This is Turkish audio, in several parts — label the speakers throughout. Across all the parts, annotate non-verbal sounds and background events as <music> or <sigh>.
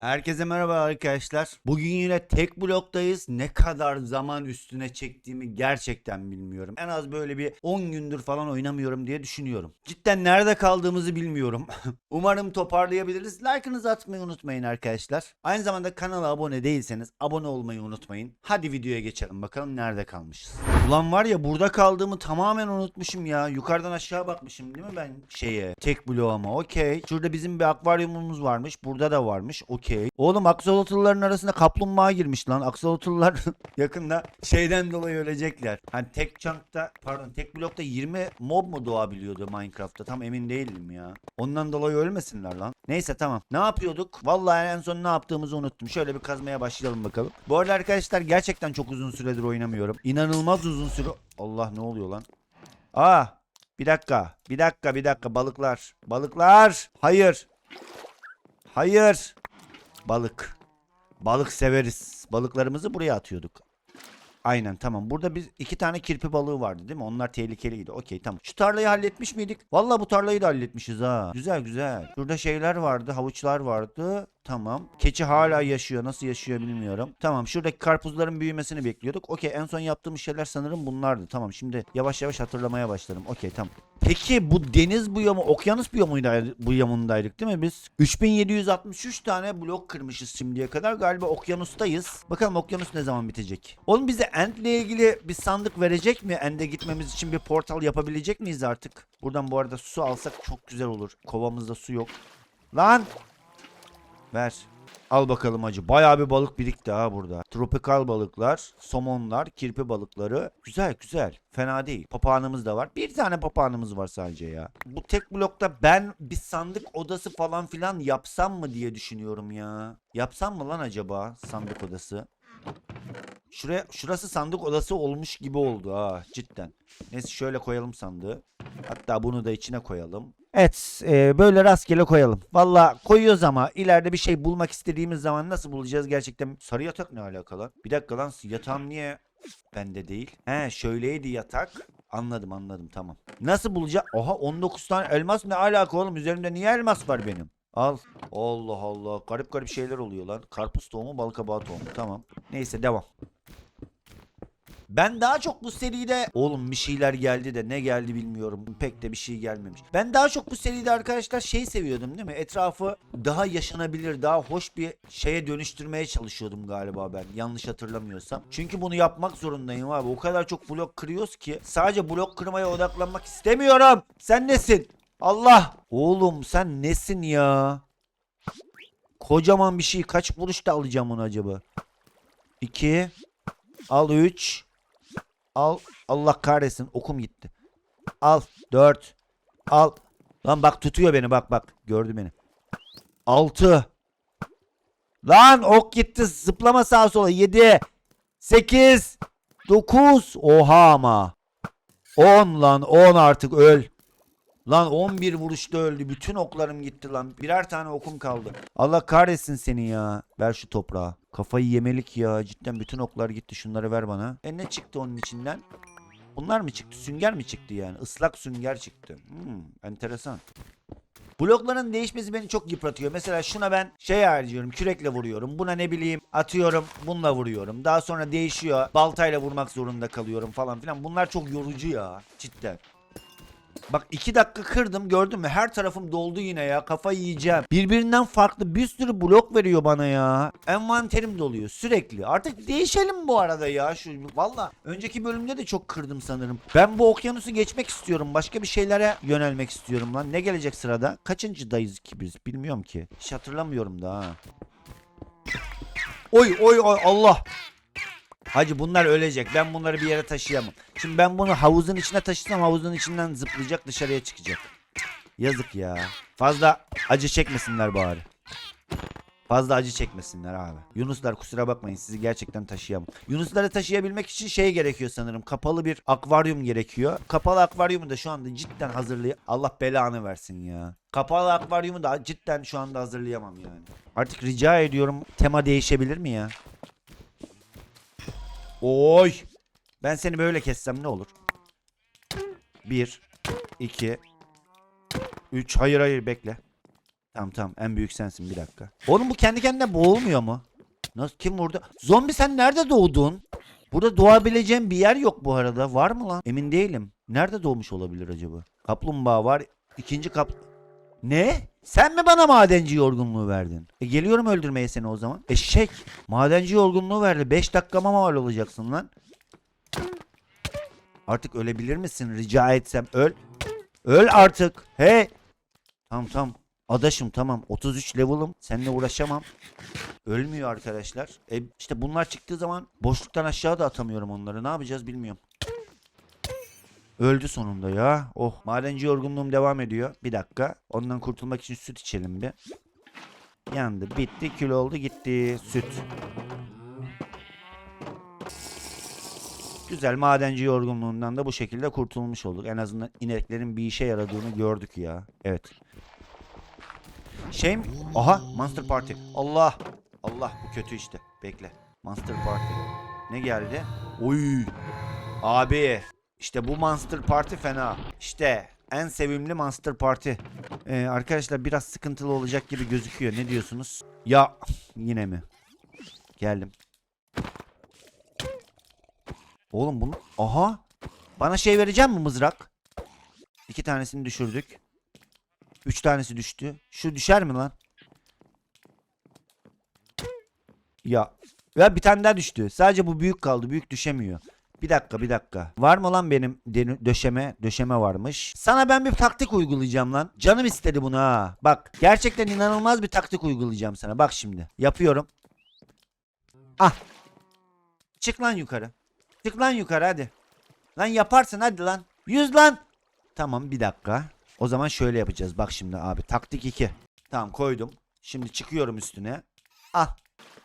Speaker 1: Herkese merhaba arkadaşlar. Bugün yine tek bloktayız. Ne kadar zaman üstüne çektiğimi gerçekten bilmiyorum. En az böyle bir 10 gündür falan oynamıyorum diye düşünüyorum. Cidden nerede kaldığımızı bilmiyorum. <laughs> Umarım toparlayabiliriz. Like'ınızı atmayı unutmayın arkadaşlar. Aynı zamanda kanala abone değilseniz abone olmayı unutmayın. Hadi videoya geçelim bakalım nerede kalmışız. Ulan var ya burada kaldığımı tamamen unutmuşum ya. Yukarıdan aşağı bakmışım değil mi ben şeye? Tek bloğuma okey. Şurada bizim bir akvaryumumuz varmış. Burada da varmış. Okey. Oğlum aksolotluların arasında kaplumbağa girmiş lan. Aksolotlular <laughs> yakında şeyden dolayı ölecekler. Hani tek chunk'ta pardon tek blokta 20 mob mu doğabiliyordu Minecraft'ta? Tam emin değilim ya. Ondan dolayı ölmesinler lan. Neyse tamam. Ne yapıyorduk? Vallahi en son ne yaptığımızı unuttum. Şöyle bir kazmaya başlayalım bakalım. Bu arada arkadaşlar gerçekten çok uzun süredir oynamıyorum. İnanılmaz uzun süre... Allah ne oluyor lan? Aa bir dakika. Bir dakika bir dakika balıklar. Balıklar. Hayır. Hayır. Balık. Balık severiz. Balıklarımızı buraya atıyorduk. Aynen tamam. Burada biz iki tane kirpi balığı vardı değil mi? Onlar tehlikeliydi. Okey tamam. Şu tarlayı halletmiş miydik? Vallahi bu tarlayı da halletmişiz ha. Güzel güzel. Şurada şeyler vardı. Havuçlar vardı. Tamam. Keçi hala yaşıyor. Nasıl yaşıyor bilmiyorum. Tamam. Şuradaki karpuzların büyümesini bekliyorduk. Okey. En son yaptığımız şeyler sanırım bunlardı. Tamam. Şimdi yavaş yavaş hatırlamaya başladım. Okey tamam. Peki bu deniz biyomu, okyanus biyomuydu bu yamundaydık değil mi biz? 3763 tane blok kırmışız şimdiye kadar. Galiba okyanustayız. Bakalım okyanus ne zaman bitecek? Oğlum bize End'le ilgili bir sandık verecek mi? End'e gitmemiz için bir portal yapabilecek miyiz artık? Buradan bu arada su alsak çok güzel olur. Kovamızda su yok. Lan! Ver. Al bakalım acı. Bayağı bir balık birikti ha burada. Tropikal balıklar, somonlar, kirpi balıkları. Güzel güzel. Fena değil. Papağanımız da var. Bir tane papağanımız var sadece ya. Bu tek blokta ben bir sandık odası falan filan yapsam mı diye düşünüyorum ya. Yapsam mı lan acaba sandık odası? Şuraya, şurası sandık odası olmuş gibi oldu ha cidden. Neyse şöyle koyalım sandığı. Hatta bunu da içine koyalım. Evet e, böyle rastgele koyalım. Valla koyuyoruz ama ileride bir şey bulmak istediğimiz zaman nasıl bulacağız gerçekten. Sarı yatak ne alakalı? Bir dakika lan yatağım niye bende değil? He şöyleydi yatak. Anladım anladım tamam. Nasıl bulacağım? Oha 19 tane elmas ne alaka oğlum? Üzerimde niye elmas var benim? Al. Allah Allah. Garip garip şeyler oluyor lan. Karpuz tohumu, bal kabağı tohumu. Tamam. Neyse devam. Ben daha çok bu seride oğlum bir şeyler geldi de ne geldi bilmiyorum. Pek de bir şey gelmemiş. Ben daha çok bu seride arkadaşlar şey seviyordum değil mi? Etrafı daha yaşanabilir, daha hoş bir şeye dönüştürmeye çalışıyordum galiba ben. Yanlış hatırlamıyorsam. Çünkü bunu yapmak zorundayım abi. O kadar çok blok kırıyoruz ki sadece blok kırmaya odaklanmak istemiyorum. Sen nesin? Allah! Oğlum sen nesin ya? Kocaman bir şey. Kaç vuruşta alacağım onu acaba? 2 Al 3 Al. Allah kahretsin. Okum gitti. Al. 4 Al. Lan bak tutuyor beni bak bak. Gördü beni. 6 Lan ok gitti. Zıplama sağa sola. 7 8 9 Oha ama. 10 lan 10 artık öl. Lan 11 vuruşta öldü. Bütün oklarım gitti lan. Birer tane okum kaldı. Allah kahretsin seni ya. Ver şu toprağı. Kafayı yemelik ya. Cidden bütün oklar gitti. Şunları ver bana. E ne çıktı onun içinden? Bunlar mı çıktı? Sünger mi çıktı yani? Islak sünger çıktı. Hmm, enteresan. Blokların değişmesi beni çok yıpratıyor. Mesela şuna ben şey harcıyorum. Kürekle vuruyorum. Buna ne bileyim atıyorum. Bununla vuruyorum. Daha sonra değişiyor. Baltayla vurmak zorunda kalıyorum falan filan. Bunlar çok yorucu ya. Cidden. Bak iki dakika kırdım gördün mü? Her tarafım doldu yine ya. Kafayı yiyeceğim. Birbirinden farklı bir sürü blok veriyor bana ya. Envanterim doluyor sürekli. Artık değişelim bu arada ya. Şu valla önceki bölümde de çok kırdım sanırım. Ben bu okyanusu geçmek istiyorum. Başka bir şeylere yönelmek istiyorum lan. Ne gelecek sırada? Kaçıncıdayız ki biz? Bilmiyorum ki. Hiç hatırlamıyorum da ha. Oy oy oy Allah. Hacı bunlar ölecek. Ben bunları bir yere taşıyamam. Şimdi ben bunu havuzun içine taşısam havuzun içinden zıplayacak dışarıya çıkacak. Yazık ya. Fazla acı çekmesinler bari. Fazla acı çekmesinler abi. Yunuslar kusura bakmayın sizi gerçekten taşıyamam. Yunusları taşıyabilmek için şey gerekiyor sanırım. Kapalı bir akvaryum gerekiyor. Kapalı akvaryumu da şu anda cidden hazırlay... Allah belanı versin ya. Kapalı akvaryumu da cidden şu anda hazırlayamam yani. Artık rica ediyorum tema değişebilir mi ya? Oy. Ben seni böyle kessem ne olur? 1 2 3 Hayır hayır bekle. Tamam tamam en büyük sensin bir dakika. Oğlum bu kendi kendine boğulmuyor mu? Nasıl kim vurdu? Zombi sen nerede doğdun? Burada doğabileceğim bir yer yok bu arada. Var mı lan? Emin değilim. Nerede doğmuş olabilir acaba? Kaplumbağa var. İkinci kap... Ne? Sen mi bana madenci yorgunluğu verdin? E geliyorum öldürmeye seni o zaman. Eşek. Madenci yorgunluğu verdi. 5 dakikama mal olacaksın lan. Artık ölebilir misin? Rica etsem öl. Öl artık. Hey. Tamam tamam. Adaşım tamam. 33 level'ım. Seninle uğraşamam. Ölmüyor arkadaşlar. E işte bunlar çıktığı zaman boşluktan aşağı da atamıyorum onları. Ne yapacağız bilmiyorum. Öldü sonunda ya. Oh madenci yorgunluğum devam ediyor. Bir dakika. Ondan kurtulmak için süt içelim bir. Yandı. Bitti. Kül oldu. Gitti. Süt. Güzel madenci yorgunluğundan da bu şekilde kurtulmuş olduk. En azından ineklerin bir işe yaradığını gördük ya. Evet. Şey mi? Aha Monster Party. Allah. Allah bu kötü işte. Bekle. Monster Party. Ne geldi? Oy. Abi. İşte bu Monster Party fena. İşte en sevimli Monster Party. Ee, arkadaşlar biraz sıkıntılı olacak gibi gözüküyor. Ne diyorsunuz? Ya yine mi? Geldim. Oğlum bunu... Aha. Bana şey vereceğim mi mızrak? İki tanesini düşürdük. Üç tanesi düştü. Şu düşer mi lan? Ya. Ya bir tane daha düştü. Sadece bu büyük kaldı. Büyük düşemiyor. Bir dakika bir dakika. Var mı lan benim döşeme? Döşeme varmış. Sana ben bir taktik uygulayacağım lan. Canım istedi bunu ha. Bak gerçekten inanılmaz bir taktik uygulayacağım sana. Bak şimdi. Yapıyorum. Ah. Çık lan yukarı. Çık lan yukarı hadi. Lan yaparsın hadi lan. Yüz lan. Tamam bir dakika. O zaman şöyle yapacağız. Bak şimdi abi. Taktik 2. Tamam koydum. Şimdi çıkıyorum üstüne. Ah.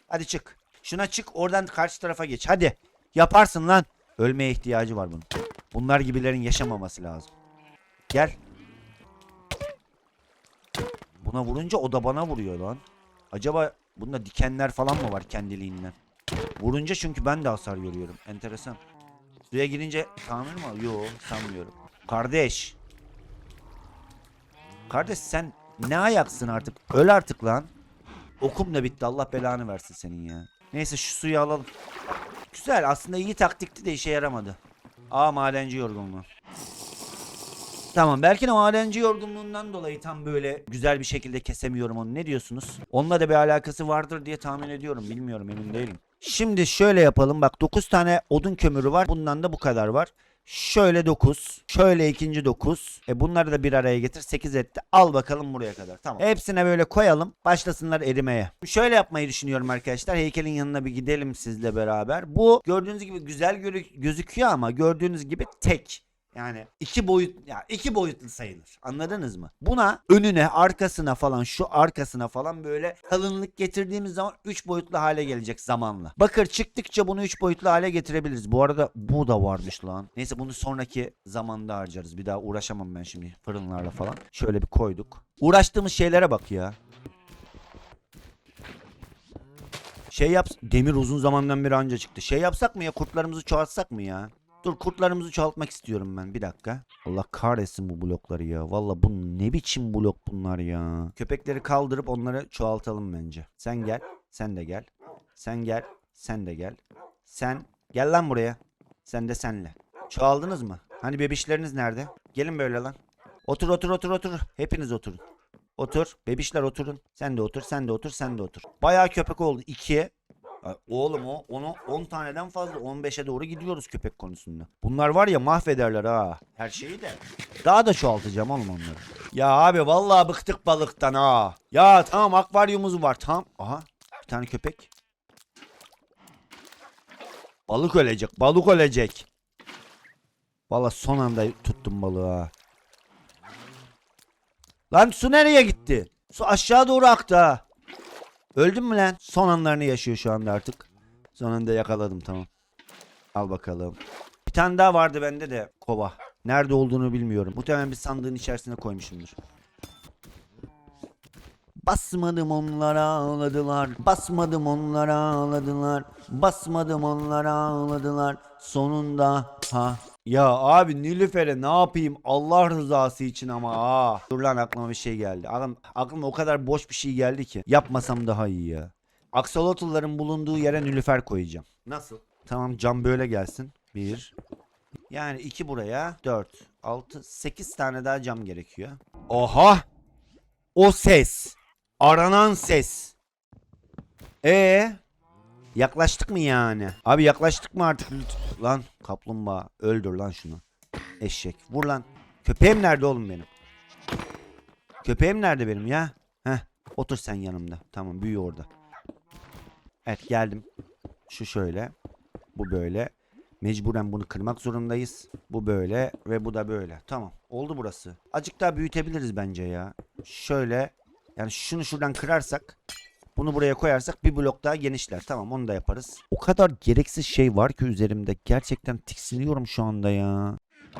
Speaker 1: Hadi çık. Şuna çık oradan karşı tarafa geç. Hadi. Yaparsın lan. Ölmeye ihtiyacı var bunun. Bunlar gibilerin yaşamaması lazım. Gel. Buna vurunca o da bana vuruyor lan. Acaba bunda dikenler falan mı var kendiliğinden? Vurunca çünkü ben de hasar görüyorum. Enteresan. Suya girince tamir mi? Yok sanmıyorum. Kardeş. Kardeş sen ne ayaksın artık? Öl artık lan. Okum da bitti. Allah belanı versin senin ya. Neyse şu suyu alalım. Güzel aslında iyi taktikti de işe yaramadı. Aa madenci yorgunluğu. Tamam belki de madenci yorgunluğundan dolayı tam böyle güzel bir şekilde kesemiyorum onu. Ne diyorsunuz? Onunla da bir alakası vardır diye tahmin ediyorum. Bilmiyorum emin değilim. Şimdi şöyle yapalım. Bak 9 tane odun kömürü var. Bundan da bu kadar var. Şöyle 9. Şöyle ikinci 9. E bunları da bir araya getir. 8 etti. Al bakalım buraya kadar. Tamam. Hepsine böyle koyalım. Başlasınlar erimeye. Şöyle yapmayı düşünüyorum arkadaşlar. Heykelin yanına bir gidelim sizle beraber. Bu gördüğünüz gibi güzel gözüküyor ama gördüğünüz gibi tek. Yani iki boyut ya iki boyutlu sayılır. Anladınız mı? Buna önüne, arkasına falan şu arkasına falan böyle kalınlık getirdiğimiz zaman 3 boyutlu hale gelecek zamanla. Bakır çıktıkça bunu 3 boyutlu hale getirebiliriz. Bu arada bu da varmış lan. Neyse bunu sonraki zamanda harcarız. Bir daha uğraşamam ben şimdi fırınlarla falan. Şöyle bir koyduk. Uğraştığımız şeylere bak ya. Şey yap demir uzun zamandan beri anca çıktı. Şey yapsak mı ya kurtlarımızı çoğaltsak mı ya? Dur kurtlarımızı çoğaltmak istiyorum ben bir dakika. Allah kahretsin bu blokları ya. Valla bu ne biçim blok bunlar ya. Köpekleri kaldırıp onları çoğaltalım bence. Sen gel. Sen de gel. Sen gel. Sen de gel. Sen gel lan buraya. Sen de senle. Çoğaldınız mı? Hani bebişleriniz nerede? Gelin böyle lan. Otur otur otur otur. Hepiniz oturun. Otur. Bebişler oturun. Sen de otur, sen de otur, sen de otur. Bayağı köpek oldu. İkiye. Oğlum o onu 10 taneden fazla 15'e doğru gidiyoruz köpek konusunda. Bunlar var ya mahvederler ha. Her şeyi de. Daha da çoğaltacağım oğlum onları. Ya abi vallahi bıktık balıktan ha. Ya tamam akvaryumuz var tamam. Aha bir tane köpek. Balık ölecek balık ölecek. Vallahi son anda tuttum balığı ha. Lan su nereye gitti? Su aşağı doğru aktı ha. Öldün mü lan? Son anlarını yaşıyor şu anda artık. Son anda yakaladım tamam. Al bakalım. Bir tane daha vardı bende de kova. Nerede olduğunu bilmiyorum. Muhtemelen bir sandığın içerisine koymuşumdur. Basmadım onlara ağladılar. Basmadım onlara ağladılar. Basmadım onlara ağladılar. Sonunda ha Ya abi Nilüfer'e ne yapayım Allah rızası için ama ha. Dur lan aklıma bir şey geldi. Aklım, aklıma o kadar boş bir şey geldi ki. Yapmasam daha iyi ya. Aksolotluların bulunduğu yere Nilüfer koyacağım. Nasıl? Tamam cam böyle gelsin. Bir. Yani iki buraya. Dört. Altı. Sekiz tane daha cam gerekiyor. Oha! O ses. Aranan ses. E Yaklaştık mı yani? Abi yaklaştık mı artık? Lan kaplumbağa öldür lan şunu. Eşek vur lan. Köpeğim nerede oğlum benim? Köpeğim nerede benim ya? Heh otur sen yanımda. Tamam büyüyor orada. Evet geldim. Şu şöyle. Bu böyle. Mecburen bunu kırmak zorundayız. Bu böyle ve bu da böyle. Tamam. Oldu burası. Azıcık daha büyütebiliriz bence ya. Şöyle. Yani şunu şuradan kırarsak bunu buraya koyarsak bir blok daha genişler. Tamam onu da yaparız. O kadar gereksiz şey var ki üzerimde. Gerçekten tiksiniyorum şu anda ya.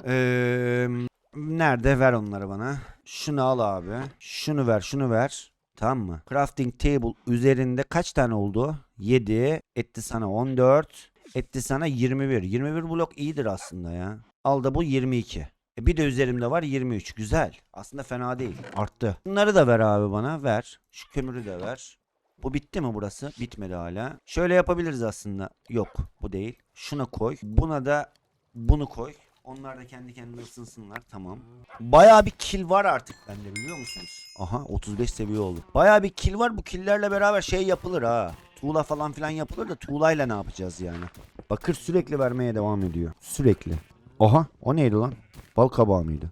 Speaker 1: Eee, nerede? Ver onları bana. Şunu al abi. Şunu ver, şunu ver. Tamam mı? Crafting table üzerinde kaç tane oldu? 7. Etti sana 14. Etti sana 21. 21 blok iyidir aslında ya. Al da bu 22. E bir de üzerimde var 23. Güzel. Aslında fena değil. Arttı. Bunları da ver abi bana. Ver. Şu kömürü de ver. Bu bitti mi burası? Bitmedi hala. Şöyle yapabiliriz aslında. Yok bu değil. Şuna koy. Buna da bunu koy. Onlar da kendi kendine ısınsınlar. Tamam. Bayağı bir kill var artık bende biliyor musunuz? Aha 35 seviye oldu. Bayağı bir kill var. Bu killlerle beraber şey yapılır ha. Tuğla falan filan yapılır da tuğlayla ne yapacağız yani? Bakır sürekli vermeye devam ediyor. Sürekli. Aha o neydi lan? Bal kabağı mıydı?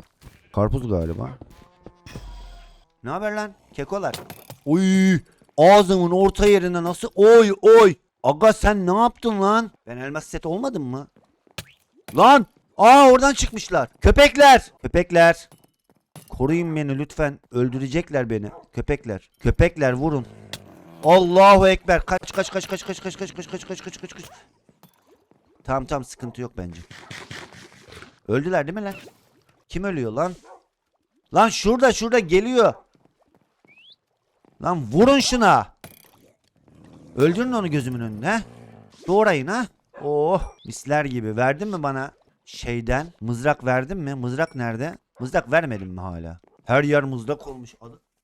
Speaker 1: Karpuz galiba. Ne haber lan? Kekolar. Oy! Ağzımın orta yerine nasıl? Oy oy! Aga sen ne yaptın lan? Ben elmas set olmadım mı? Lan! Aa oradan çıkmışlar. Köpekler! Köpekler! Koruyun beni lütfen. Öldürecekler beni. Köpekler. Köpekler vurun. Allahu ekber. Kaç kaç kaç kaç kaç kaç kaç kaç kaç kaç kaç kaç kaç. Tamam tamam sıkıntı yok bence. Öldüler değil mi lan? Kim ölüyor lan? Lan şurada şurada geliyor. Lan vurun şuna. Öldürün onu gözümün önüne. Doğrayın ha. Oh misler gibi. Verdin mi bana şeyden? Mızrak verdin mi? Mızrak nerede? Mızrak vermedin mi hala? Her yer mızrak olmuş.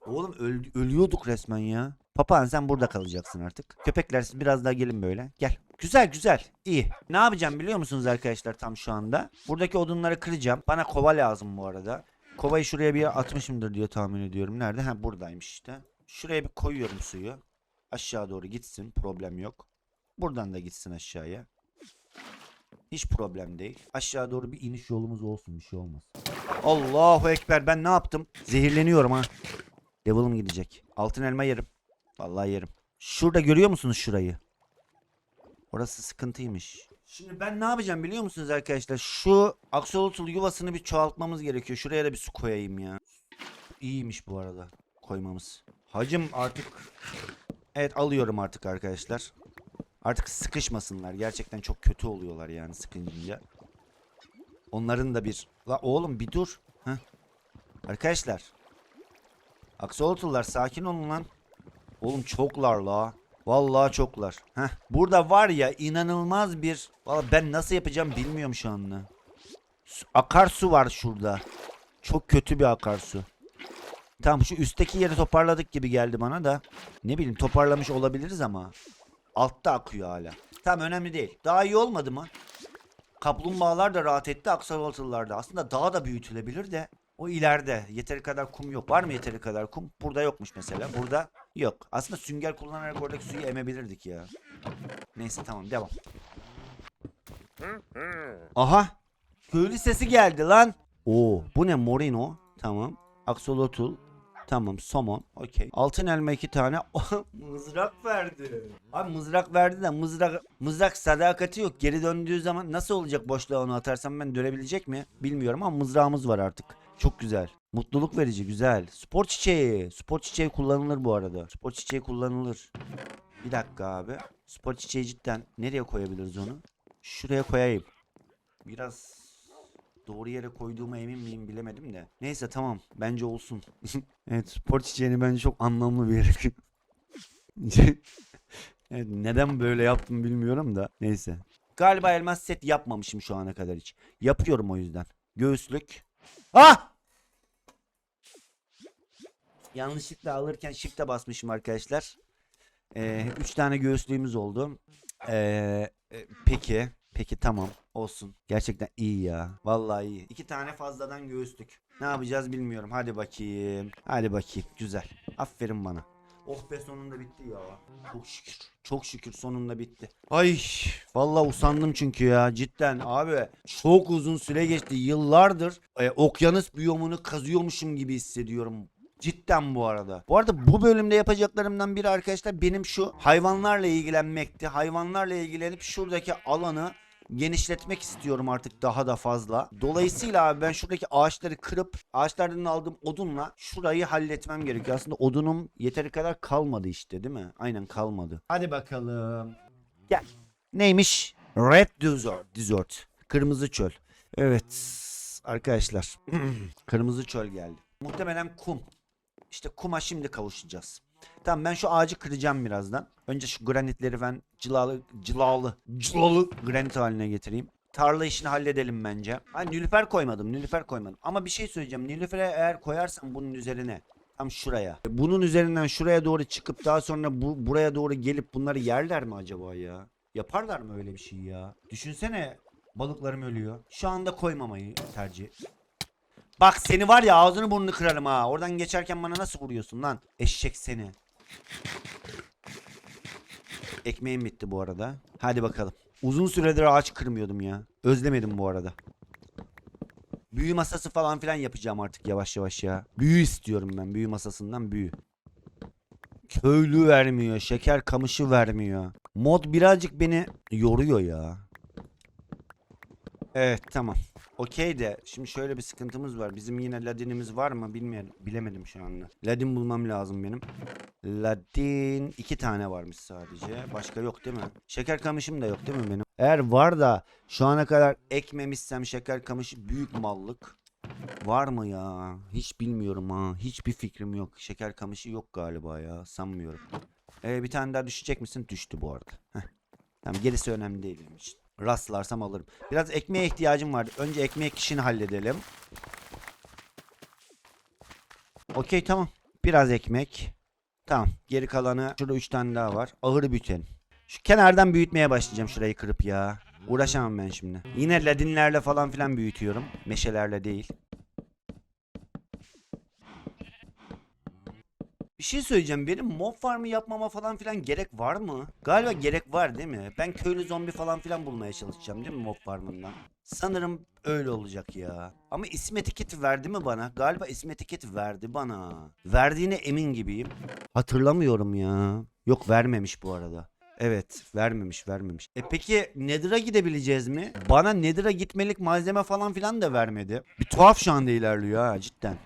Speaker 1: Oğlum öl- ölüyorduk resmen ya. Papağan sen burada kalacaksın artık. Köpekler siz biraz daha gelin böyle. Gel. Güzel güzel. İyi. Ne yapacağım biliyor musunuz arkadaşlar tam şu anda? Buradaki odunları kıracağım. Bana kova lazım bu arada. Kovayı şuraya bir atmışımdır diye tahmin ediyorum. Nerede? Ha buradaymış işte. Şuraya bir koyuyorum suyu. Aşağı doğru gitsin. Problem yok. Buradan da gitsin aşağıya. Hiç problem değil. Aşağı doğru bir iniş yolumuz olsun. Bir şey olmaz. Allahu Ekber. Ben ne yaptım? Zehirleniyorum ha. Level'ım gidecek. Altın elma yerim. Vallahi yerim. Şurada görüyor musunuz şurayı? Orası sıkıntıymış. Şimdi ben ne yapacağım biliyor musunuz arkadaşlar? Şu aksolotl yuvasını bir çoğaltmamız gerekiyor. Şuraya da bir su koyayım ya. İyiymiş bu arada koymamız. Hacım artık Evet alıyorum artık arkadaşlar. Artık sıkışmasınlar. Gerçekten çok kötü oluyorlar yani sıkınca. Onların da bir... La oğlum bir dur. Heh. Arkadaşlar. Aksolotlular sakin olun lan. Oğlum çoklar la. Vallahi çoklar. Heh. Burada var ya inanılmaz bir... Vallahi ben nasıl yapacağım bilmiyorum şu anda. Su- Akarsu var şurada. Çok kötü bir akarsu. Tamam şu üstteki yeri toparladık gibi geldi bana da. Ne bileyim toparlamış olabiliriz ama. Altta akıyor hala. Tamam önemli değil. Daha iyi olmadı mı? Kaplumbağalar da rahat etti aksolotlular da. Aslında daha da büyütülebilir de. O ileride. Yeteri kadar kum yok. Var mı yeteri kadar kum? Burada yokmuş mesela. Burada yok. Aslında sünger kullanarak oradaki suyu emebilirdik ya. Neyse tamam devam. Aha. Köylü sesi geldi lan. Oo, bu ne morino? Tamam. Axolotl. Tamam somon. Okey. Altın elma iki tane. <laughs> mızrak verdi. Abi mızrak verdi de mızrak mızrak sadakati yok. Geri döndüğü zaman nasıl olacak boşluğa onu atarsam ben dönebilecek mi? Bilmiyorum ama mızrağımız var artık. Çok güzel. Mutluluk verici güzel. Spor çiçeği. Spor çiçeği kullanılır bu arada. Spor çiçeği kullanılır. Bir dakika abi. Spor çiçeği cidden nereye koyabiliriz onu? Şuraya koyayım. Biraz doğru yere koyduğuma emin miyim bilemedim de. Neyse tamam bence olsun. <laughs> evet spor çiçeğini bence çok anlamlı bir yere <laughs> evet, neden böyle yaptım bilmiyorum da. Neyse. Galiba elmas set yapmamışım şu ana kadar hiç. Yapıyorum o yüzden. Göğüslük. Ah! Yanlışlıkla alırken shift'e basmışım arkadaşlar. Ee, üç tane göğüslüğümüz oldu. Ee, e, peki. Peki tamam. Olsun. Gerçekten iyi ya. Vallahi iyi. İki tane fazladan göğüslük. Ne yapacağız bilmiyorum. Hadi bakayım. Hadi bakayım. Güzel. Aferin bana. Oh be sonunda bitti ya. Çok şükür. Çok şükür sonunda bitti. Ay vallahi usandım çünkü ya cidden abi çok uzun süre geçti. Yıllardır e, okyanus biyomunu kazıyormuşum gibi hissediyorum. Cidden bu arada. Bu arada bu bölümde yapacaklarımdan biri arkadaşlar benim şu hayvanlarla ilgilenmekti. Hayvanlarla ilgilenip şuradaki alanı genişletmek istiyorum artık daha da fazla. Dolayısıyla abi ben şuradaki ağaçları kırıp ağaçlardan aldığım odunla şurayı halletmem gerekiyor. Aslında odunum yeteri kadar kalmadı işte değil mi? Aynen kalmadı. Hadi bakalım. Gel. Neymiş? Red Desert. Desert. Kırmızı çöl. Evet arkadaşlar. <clears throat> Kırmızı çöl geldi. Muhtemelen kum. İşte kuma şimdi kavuşacağız. Tamam ben şu ağacı kıracağım birazdan. Önce şu granitleri ben cilalı, cilalı, cilalı granit haline getireyim. Tarla işini halledelim bence. Ha nilüfer koymadım, nilüfer koymadım. Ama bir şey söyleyeceğim. Nilüfere eğer koyarsam bunun üzerine tam şuraya. Bunun üzerinden şuraya doğru çıkıp daha sonra bu buraya doğru gelip bunları yerler mi acaba ya? Yaparlar mı öyle bir şey ya? Düşünsene balıklarım ölüyor. Şu anda koymamayı tercih. Bak seni var ya ağzını burnunu kırarım ha. Oradan geçerken bana nasıl vuruyorsun lan? Eşek seni. Ekmeğim bitti bu arada. Hadi bakalım. Uzun süredir ağaç kırmıyordum ya. Özlemedim bu arada. Büyü masası falan filan yapacağım artık yavaş yavaş ya. Büyü istiyorum ben. Büyü masasından büyü. Köylü vermiyor. Şeker kamışı vermiyor. Mod birazcık beni yoruyor ya. Evet tamam. Okey de şimdi şöyle bir sıkıntımız var. Bizim yine ladinimiz var mı bilmiyorum. Bilemedim şu anda. Ladin bulmam lazım benim. Ladin iki tane varmış sadece. Başka yok değil mi? Şeker kamışım da yok değil mi benim? Eğer var da şu ana kadar ekmemişsem şeker kamışı büyük mallık. Var mı ya? Hiç bilmiyorum ha. Hiçbir fikrim yok. Şeker kamışı yok galiba ya. Sanmıyorum. Ee, bir tane daha düşecek misin? Düştü bu arada. Heh. Tamam gerisi önemli değil benim için. Rastlarsam alırım. Biraz ekmeğe ihtiyacım var. Önce ekmek işini halledelim. Okey tamam. Biraz ekmek. Tamam. Geri kalanı şurada 3 tane daha var. Ahırı büyütelim. Şu kenardan büyütmeye başlayacağım şurayı kırıp ya. Uğraşamam ben şimdi. Yine ladinlerle falan filan büyütüyorum. Meşelerle değil. Bir şey söyleyeceğim. Benim mob farmı yapmama falan filan gerek var mı? Galiba gerek var değil mi? Ben köylü zombi falan filan bulmaya çalışacağım değil mi mob farmından? Sanırım öyle olacak ya. Ama isim etiketi verdi mi bana? Galiba isim etiketi verdi bana. Verdiğine emin gibiyim. Hatırlamıyorum ya. Yok vermemiş bu arada. Evet vermemiş vermemiş. E peki Nether'a gidebileceğiz mi? Bana Nether'a gitmelik malzeme falan filan da vermedi. Bir tuhaf şu anda ilerliyor ha cidden.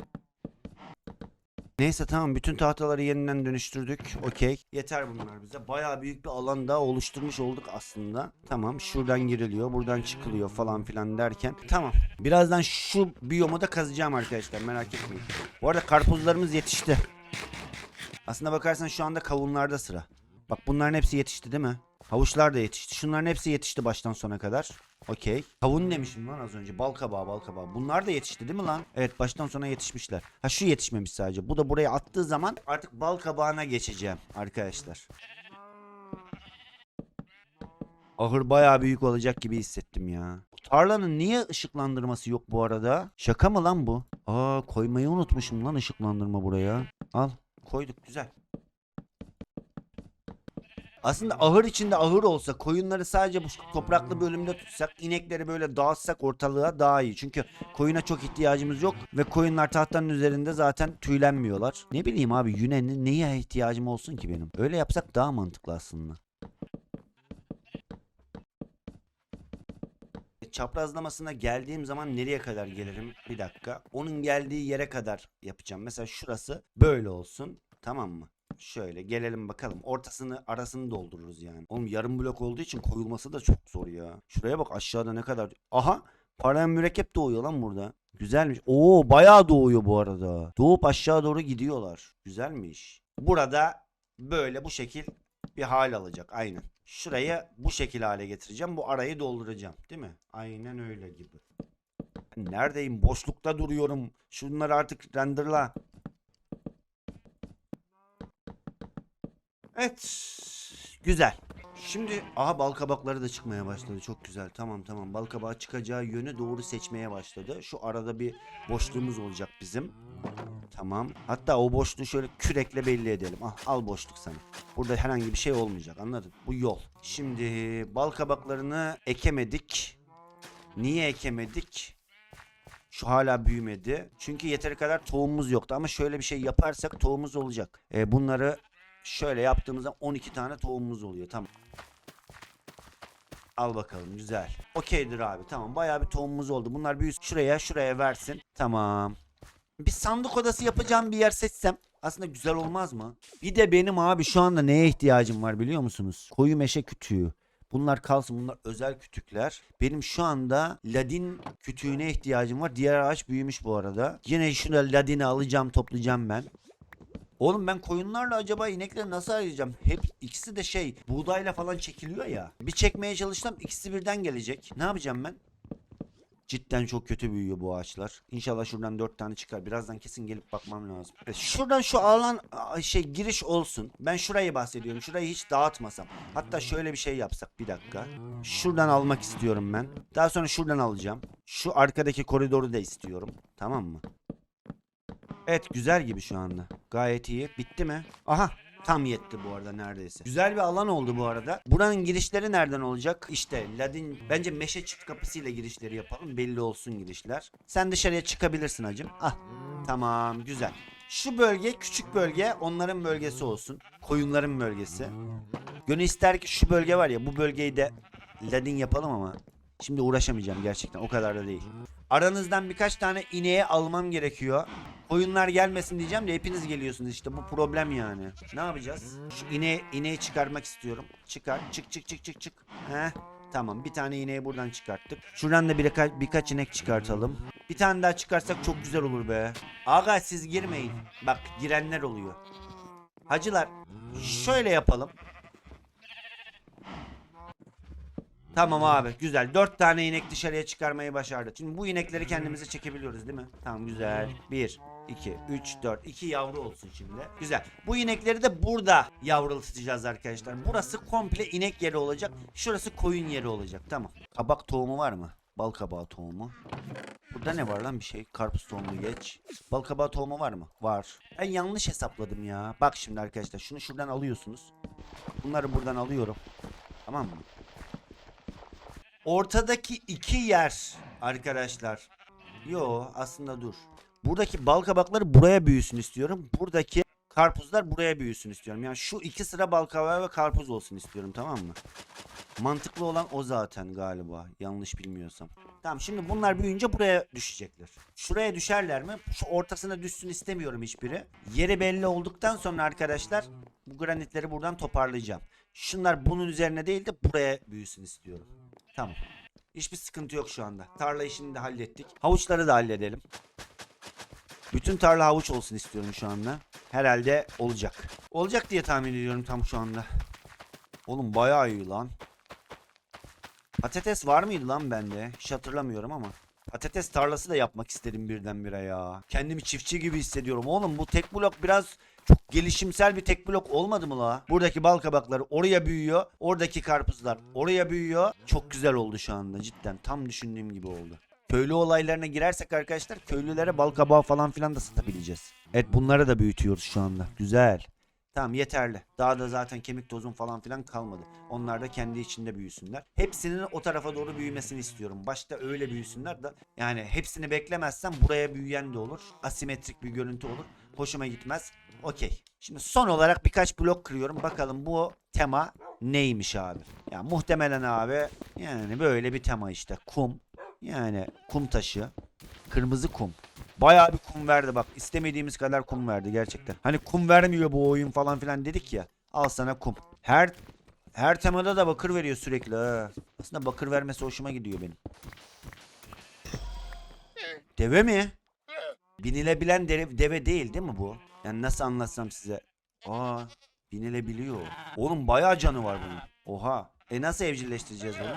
Speaker 1: Neyse tamam bütün tahtaları yeniden dönüştürdük. Okey. Yeter bunlar bize. Bayağı büyük bir alan daha oluşturmuş olduk aslında. Tamam şuradan giriliyor buradan çıkılıyor falan filan derken. Tamam. Birazdan şu biyomu da kazacağım arkadaşlar merak etmeyin. Bu arada karpuzlarımız yetişti. Aslında bakarsan şu anda kavunlarda sıra. Bak bunların hepsi yetişti değil mi? Havuçlar da yetişti. Şunların hepsi yetişti baştan sona kadar. Okey. Kavun demişim lan az önce. Bal kabağı, bal kabağı. Bunlar da yetişti değil mi lan? Evet baştan sona yetişmişler. Ha şu yetişmemiş sadece. Bu da buraya attığı zaman artık bal kabağına geçeceğim arkadaşlar. Ahır bayağı büyük olacak gibi hissettim ya. Tarlanın niye ışıklandırması yok bu arada? Şaka mı lan bu? Aa koymayı unutmuşum lan ışıklandırma buraya. Al koyduk güzel. Aslında ahır içinde ahır olsa koyunları sadece bu topraklı bölümde tutsak inekleri böyle dağıtsak ortalığa daha iyi. Çünkü koyuna çok ihtiyacımız yok ve koyunlar tahtanın üzerinde zaten tüylenmiyorlar. Ne bileyim abi ne- neye ihtiyacım olsun ki benim? Öyle yapsak daha mantıklı aslında. Çaprazlamasına geldiğim zaman nereye kadar gelirim? Bir dakika. Onun geldiği yere kadar yapacağım. Mesela şurası böyle olsun. Tamam mı? Şöyle gelelim bakalım. Ortasını arasını doldururuz yani. Oğlum yarım blok olduğu için koyulması da çok zor ya. Şuraya bak aşağıda ne kadar. Aha Parlayan mürekkep doğuyor lan burada. Güzelmiş. Oo bayağı doğuyor bu arada. Doğup aşağı doğru gidiyorlar. Güzelmiş. Burada böyle bu şekil bir hal alacak aynen. Şurayı bu şekil hale getireceğim. Bu arayı dolduracağım. Değil mi? Aynen öyle gibi. Neredeyim? Boşlukta duruyorum. Şunları artık renderla. Evet. Güzel. Şimdi aha bal kabakları da çıkmaya başladı. Çok güzel. Tamam tamam. Bal kabağı çıkacağı yönü doğru seçmeye başladı. Şu arada bir boşluğumuz olacak bizim. Tamam. Hatta o boşluğu şöyle kürekle belli edelim. Ah, al boşluk sana. Burada herhangi bir şey olmayacak. Anladın? Bu yol. Şimdi bal kabaklarını ekemedik. Niye ekemedik? Şu hala büyümedi. Çünkü yeteri kadar tohumumuz yoktu. Ama şöyle bir şey yaparsak tohumumuz olacak. E, bunları şöyle yaptığımızda 12 tane tohumumuz oluyor. Tamam. Al bakalım güzel. Okeydir abi tamam bayağı bir tohumumuz oldu. Bunlar büyüsün. Şuraya şuraya versin. Tamam. Bir sandık odası yapacağım bir yer seçsem aslında güzel olmaz mı? Bir de benim abi şu anda neye ihtiyacım var biliyor musunuz? Koyu meşe kütüğü. Bunlar kalsın bunlar özel kütükler. Benim şu anda ladin kütüğüne ihtiyacım var. Diğer ağaç büyümüş bu arada. Yine şunu ladini alacağım toplayacağım ben. Oğlum ben koyunlarla acaba inekleri nasıl ayıracağım? Hep ikisi de şey buğdayla falan çekiliyor ya. Bir çekmeye çalışsam ikisi birden gelecek. Ne yapacağım ben? Cidden çok kötü büyüyor bu ağaçlar. İnşallah şuradan dört tane çıkar. Birazdan kesin gelip bakmam lazım. Evet, şuradan şu alan şey giriş olsun. Ben şurayı bahsediyorum. Şurayı hiç dağıtmasam. Hatta şöyle bir şey yapsak. Bir dakika. Şuradan almak istiyorum ben. Daha sonra şuradan alacağım. Şu arkadaki koridoru da istiyorum. Tamam mı? Evet güzel gibi şu anda. Gayet iyi. Bitti mi? Aha Tam yetti bu arada neredeyse. Güzel bir alan oldu bu arada. Buranın girişleri nereden olacak? İşte Ladin bence meşe çift kapısıyla girişleri yapalım. Belli olsun girişler. Sen dışarıya çıkabilirsin hacım. Ah tamam güzel. Şu bölge küçük bölge onların bölgesi olsun. Koyunların bölgesi. Gönül ister ki şu bölge var ya bu bölgeyi de Ladin yapalım ama şimdi uğraşamayacağım gerçekten o kadar da değil. Aranızdan birkaç tane ineğe almam gerekiyor. Koyunlar gelmesin diyeceğim de hepiniz geliyorsunuz işte bu problem yani. Ne yapacağız? Şu ine ineği çıkarmak istiyorum. Çıkar. Çık çık çık çık çık. Heh. Tamam bir tane ineği buradan çıkarttık. Şuradan da birka birkaç inek çıkartalım. Bir tane daha çıkarsak çok güzel olur be. Aga siz girmeyin. Bak girenler oluyor. Hacılar şöyle yapalım. Tamam abi güzel. Dört tane inek dışarıya çıkarmayı başardık. Şimdi bu inekleri kendimize çekebiliyoruz değil mi? Tamam güzel. Bir, iki, üç, dört. İki yavru olsun şimdi. Güzel. Bu inekleri de burada yavrulatacağız arkadaşlar. Burası komple inek yeri olacak. Şurası koyun yeri olacak. Tamam. Kabak tohumu var mı? Bal kabağı tohumu. Burada ne var lan bir şey? Karpuz tohumu geç. Bal kabağı tohumu var mı? Var. Ben yanlış hesapladım ya. Bak şimdi arkadaşlar şunu şuradan alıyorsunuz. Bunları buradan alıyorum. Tamam mı? Ortadaki iki yer arkadaşlar. Yo aslında dur. Buradaki bal kabakları buraya büyüsün istiyorum. Buradaki karpuzlar buraya büyüsün istiyorum. Yani şu iki sıra bal kabağı ve karpuz olsun istiyorum tamam mı? Mantıklı olan o zaten galiba. Yanlış bilmiyorsam. Tamam şimdi bunlar büyüyünce buraya düşecekler. Şuraya düşerler mi? Şu ortasına düşsün istemiyorum hiçbiri. Yeri belli olduktan sonra arkadaşlar bu granitleri buradan toparlayacağım. Şunlar bunun üzerine değil de buraya büyüsün istiyorum. Tamam. Hiçbir sıkıntı yok şu anda. Tarla işini de hallettik. Havuçları da halledelim. Bütün tarla havuç olsun istiyorum şu anda. Herhalde olacak. Olacak diye tahmin ediyorum tam şu anda. Oğlum bayağı iyi lan. Patates var mıydı lan bende? Hiç hatırlamıyorum ama. Patates tarlası da yapmak istedim birdenbire ya. Kendimi çiftçi gibi hissediyorum. Oğlum bu tek blok biraz çok gelişimsel bir tek blok olmadı mı la? Buradaki bal kabakları oraya büyüyor. Oradaki karpuzlar oraya büyüyor. Çok güzel oldu şu anda cidden. Tam düşündüğüm gibi oldu. Köylü olaylarına girersek arkadaşlar köylülere bal kabağı falan filan da satabileceğiz. Evet bunları da büyütüyoruz şu anda. Güzel. Tamam yeterli. Daha da zaten kemik tozun falan filan kalmadı. Onlar da kendi içinde büyüsünler. Hepsinin o tarafa doğru büyümesini istiyorum. Başta öyle büyüsünler de yani hepsini beklemezsem buraya büyüyen de olur. Asimetrik bir görüntü olur. Hoşuma gitmez. Okey. Şimdi son olarak birkaç blok kırıyorum. Bakalım bu tema neymiş abi. Ya muhtemelen abi yani böyle bir tema işte. Kum. Yani kum taşı. Kırmızı kum. Bayağı bir kum verdi bak. istemediğimiz kadar kum verdi gerçekten. Hani kum vermiyor bu oyun falan filan dedik ya. Al sana kum. Her her temada da bakır veriyor sürekli ha. Aslında bakır vermesi hoşuma gidiyor benim. Deve mi? Binilebilen deve, deve değil değil mi bu? Yani nasıl anlatsam size? Aa, Binilebiliyor. Oğlum bayağı canı var bunun. Oha. E nasıl evcilleştireceğiz bunu?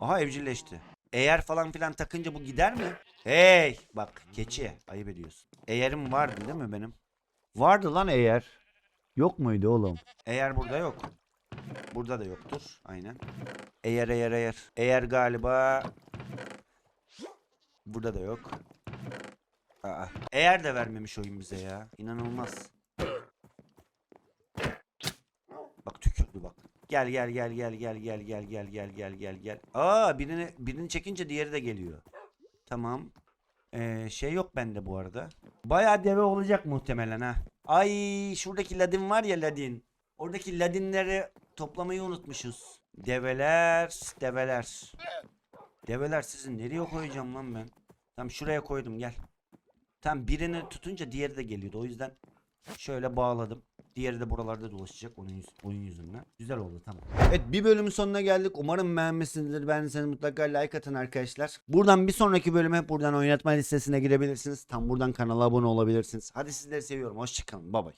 Speaker 1: Aha evcilleşti. Eğer falan filan takınca bu gider mi? Hey bak keçi ayıp ediyorsun. Eğerim vardı değil mi benim? Vardı lan eğer. Yok muydu oğlum? Eğer burada yok. Burada da yoktur. Aynen. Eğer eğer eğer. Eğer galiba burada da yok. Aa, eğer de vermemiş oyun bize ya. İnanılmaz. Bak tükürdü bak. Gel gel gel gel gel gel gel gel gel gel gel gel. Aa birini birini çekince diğeri de geliyor. Tamam. Ee, şey yok bende bu arada. Bayağı deve olacak muhtemelen ha. Ay şuradaki ladin var ya ladin. Oradaki ladinleri toplamayı unutmuşuz. Develer, develer. Develer sizin nereye koyacağım lan ben? Tam şuraya koydum gel. Tam birini tutunca diğeri de geliyordu. O yüzden şöyle bağladım. Diğeri de buralarda dolaşacak oyun, yüz- oyun yüzünden. Güzel oldu tamam. Evet bir bölümün sonuna geldik. Umarım beğenmişsinizdir. Beğendiyseniz mutlaka like atın arkadaşlar. Buradan bir sonraki bölüme buradan oynatma listesine girebilirsiniz. Tam buradan kanala abone olabilirsiniz. Hadi sizleri seviyorum. Hoşçakalın. Bay bay.